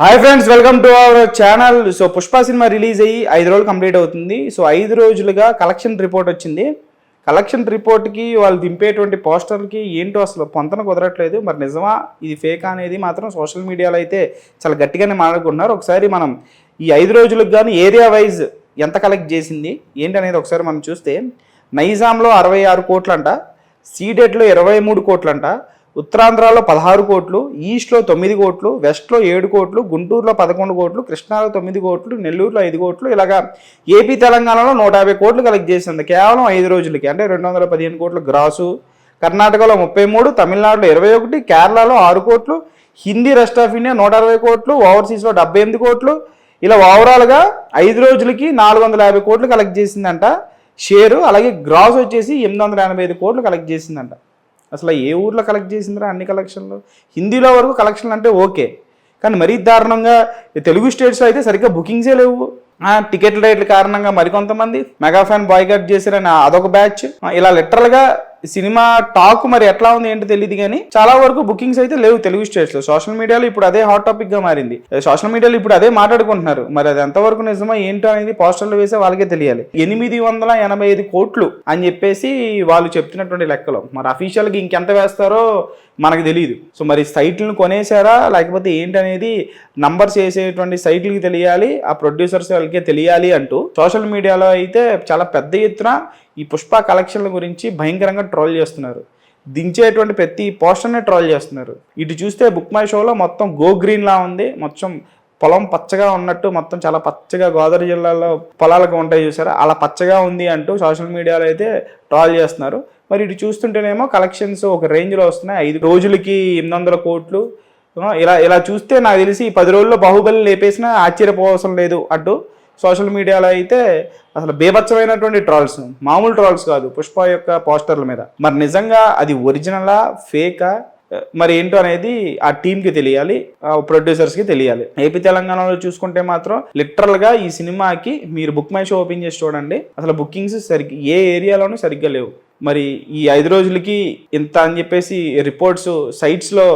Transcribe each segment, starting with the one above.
Hi friends welcome to our channel so Pushpa cinema release అయ్యి ఐదు రోజులు complete అవుతుంది. సో ఐదు రోజులుగా కలెక్షన్ రిపోర్ట్ వచ్చింది. కలెక్షన్ రిపోర్ట్కి వాళ్ళు దింపేటువంటి పోస్టర్కి ఏంటో అసలు పొంతన కుదరట్లేదు. మరి నిజమా? ఇది ఫేక్ అనేది మాత్రం సోషల్ మీడియాలో అయితే చాలా గట్టిగానే మాట్లాడుకుంటున్నారు ఒకసారి మనం ఈ ఐదు రోజులకు కానీ ఏరియా వైజ్ ఎంత కలెక్ట్ చేసింది? ఏంటి అనేది ఒకసారి మనం చూస్తే నైజాంలో అరవై ఆరు కోట్లంట సీడెట్లో ఇరవై మూడు కోట్లంట ఉత్తరాంధ్రలో పదహారు కోట్లు ఈస్ట్లో తొమ్మిది కోట్లు వెస్ట్లో ఏడు కోట్లు గుంటూరులో పదకొండు కోట్లు కృష్ణాలో తొమ్మిది కోట్లు నెల్లూరులో ఐదు కోట్లు ఇలాగా ఏపీ తెలంగాణలో నూట యాభై కోట్లు కలెక్ట్ చేసింది. కేవలం ఐదు రోజులకి అంటే రెండు వందల పదిహేను కోట్లు గ్రాసు. కర్ణాటకలో ముప్పై మూడు తమిళనాడులో ఇరవై ఒకటి కేరళలో ఆరు కోట్లు హిందీ రెస్ట్ ఆఫ్ ఇండియా నూట అరవై కోట్లు ఓవర్సీస్లో డెబ్బై ఎనిమిది కోట్లు. ఇలా ఓవరాల్గా ఐదు రోజులకి నాలుగు వందల యాభై కోట్లు కలెక్ట్ చేసిందంట షేరు. అలాగే గ్రాస్ వచ్చేసి ఎనిమిది వందల ఎనభై ఐదు కోట్లు కలెక్ట్ చేసిందంట. అసలు ఏ ఊర్లో కలెక్ట్ చేసిందిరా అన్ని కలెక్షన్లు హిందీలో వరకు కలెక్షన్లు అంటే ఓకే. కానీ మరీ దారుణంగా తెలుగు స్టేట్స్లో అయితే సరిగ్గా బుకింగ్సే లేవు. ఆ, రేట్ల కారణంగా మరికొంతమంది మెగా ఫ్యాన్ బాయ్కట్ చేశారని అదొక బ్యాచ్ ఇలా లిటరల్గా సినిమా టాక్ మరి ఎట్లా ఉంది ఏంటో తెలియదు కానీ చాలా వరకు బుకింగ్స్ అయితే లేవు తెలుగు స్టేట్స్లో. సోషల్ మీడియాలో ఇప్పుడు అదే హాట్ టాపిక్గా మారింది. సోషల్ మీడియాలో ఇప్పుడు అదే మాట్లాడుకుంటున్నారు. మరి అది ఎంతవరకు నిజమా ఏంటో అనేది పోస్టర్లు వేసే వాళ్ళకే తెలియాలి. ఎనిమిది వందల ఎనభై ఐదు కోట్లు అని చెప్పేసి వాళ్ళు చెప్తున్నటువంటి లెక్కలు. మరి అఫీషియల్గా ఇంకెంత వేస్తారో మనకు తెలియదు సో మరి సైట్లను కొనేసారా లేకపోతే ఏంటనేది నంబర్స్ వేసేటువంటి సైట్లకి తెలియాలి. ఆ ప్రొడ్యూసర్స్ వాళ్ళకే తెలియాలి అంటూ సోషల్ మీడియాలో అయితే చాలా పెద్ద ఎత్తున ఈ పుష్ప కలెక్షన్ల గురించి భయంకరంగా ట్రోల్ చేస్తున్నారు. దించేటువంటి ప్రతి పోస్టర్ని ట్రోల్ చేస్తున్నారు. ఇటు చూస్తే బుక్ మై షోలో మొత్తం గో గ్రీన్లా ఉంది. మొత్తం పొలం పచ్చగా ఉన్నట్టు మొత్తం చాలా పచ్చగా గోదావరి జిల్లాలో పొలాలకు ఉంటాయి చూసారా? అలా పచ్చగా ఉంది అంటూ సోషల్ మీడియాలో అయితే ట్రాల్ చేస్తున్నారు. మరి ఇటు చూస్తుంటేనేమో కలెక్షన్స్ ఒక రేంజ్లో వస్తున్నాయి. ఐదు రోజులకి ఎనిమిది వందల కోట్లు ఇలా ఇలా చూస్తే నాకు తెలిసి పది రోజుల్లో బాహుబలి లేపేసినా ఆశ్చర్యపోవసం లేదు అటు సోషల్ మీడియాలో అయితే అసలు బీభత్సమైనటువంటి ట్రాల్స్ మామూలు ట్రాల్స్ కాదు పుష్ప యొక్క పోస్టర్ల మీద. మరి నిజంగా అది ఒరిజినలా ఫేకా? మరి ఏంటో అనేది ఆ టీంకి తెలియాలి ఆ ప్రొడ్యూసర్స్కి తెలియాలి. ఏపీ తెలంగాణలో చూసుకుంటే మాత్రం లిటరల్గా ఈ సినిమాకి మీరు బుక్ మై షో ఓపెన్ చేసి చూడండి. అసలు బుకింగ్స్ సరిగ్గా ఏ ఏరియాలోనూ సరిగ్గా లేవు. మరి ఈ ఐదు రోజులకి ఇంత అని చెప్పేసి రిపోర్ట్స్ సైట్స్లో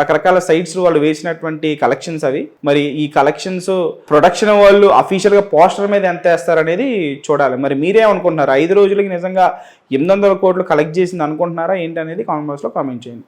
రకరకాల సైట్స్ వాళ్ళు వేసినటువంటి కలెక్షన్స్ అవి. మరి ఈ కలెక్షన్స్ ప్రొడక్షన్ వాళ్ళు అఫీషియల్గా పోస్టర్ మీద ఎంత వేస్తారనేది చూడాలి. మరి మీరే అనుకుంటున్నారు? ఐదు రోజులకి నిజంగా ఎనిమిది వందల కోట్లు కలెక్ట్ చేసింది అనుకుంటున్నారా? ఏంటి అనేది కామెంట్ కామెంట్ చేయండి.